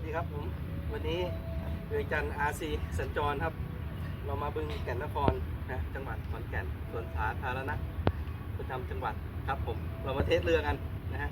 สดีครับผม วันนี้เรือจันทร์ RC สัญจรครับ เรามาบึงแก่นนครนะจังหวัดขอนแก่นส่วนสาธารณะประจำจังหวัดครับผม เรามาเทสเรือกันนะฮะ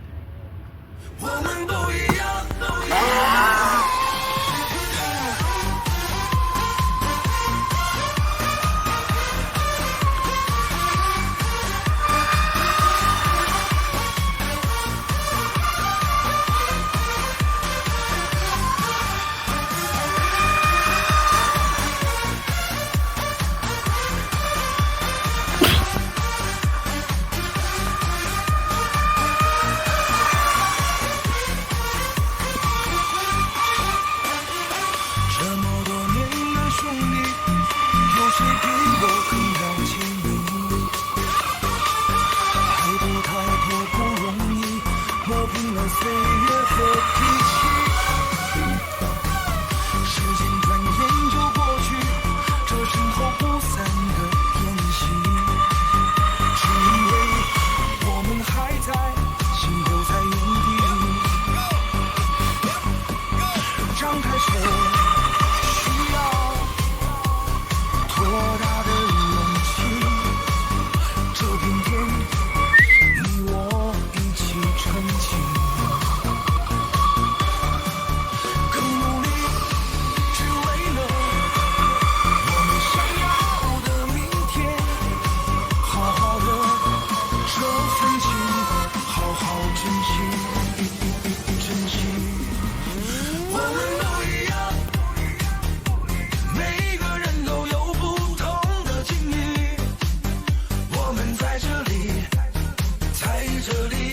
mentally